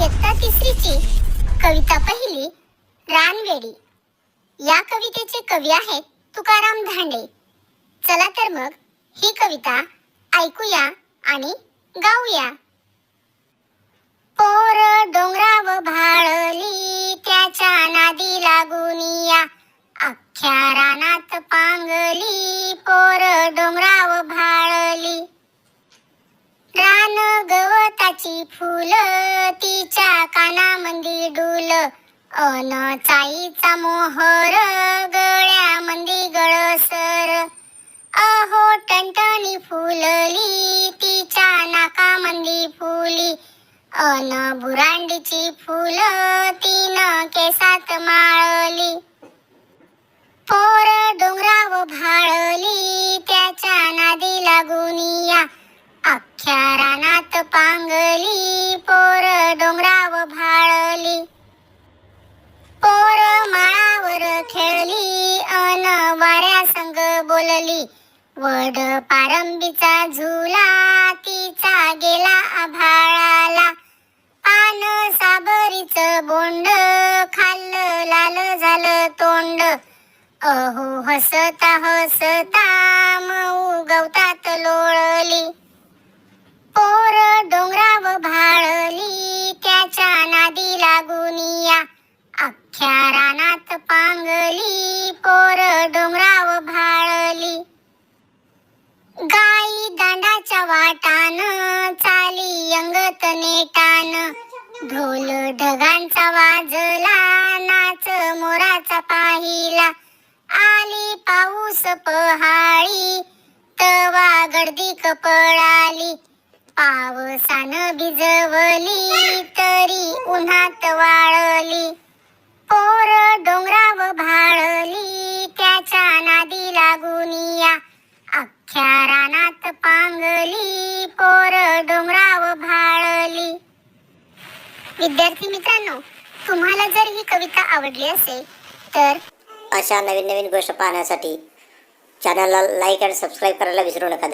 तिसरीची कविता पहिली रानवेडी. या कवितेचे कवी आहेत तुकाराम धांडे. चला तर मग ही कविता ऐकूया आणि गाऊया. पोर डोंगराव भाळली त्याच्या नादी लागून या अख्ख्या रानात गवताची फुल तिच्या कानामंदी डुल. अन चाईचा मोहर गळ्यामंदी गळसर. अहो टणटणी फुलली तिच्या नाकामंदी फुली. अन बुरांडीची फुल तिनं केसात माळली. पांगली पोर डोंगराव भाळली. पोर माळावर खेळली अन वाऱ्या संग बोलली. वड पारंबीचा झुला तिचा गेला आभाळाला. पान साबरीच बोंड खाल्लं लाल झालं तोंड. अहो हसता हसता मऊ गवतात लोळली. दांडाच्या वाटान चाली अंगत नेटान. ढोल ढगांचा वाजला नाच मोराचा पाहिला. आली पाऊस पहाळी तवा गर्दी कपळाली. पावसान भिजवली तरी उन्हात वाळली. पोर डोंगराव भाळली त्याच्या नादी लागून या. अख्ख्या रानात पांगली विद्यार्थी मित्रांनो तुम्हाला जर ही कविता आवडली असेल तर अशा नवीन नवीन गोष्ट पाहण्यासाठी चॅनलला लाईक अँड सबस्क्राईब करायला विसरू नका.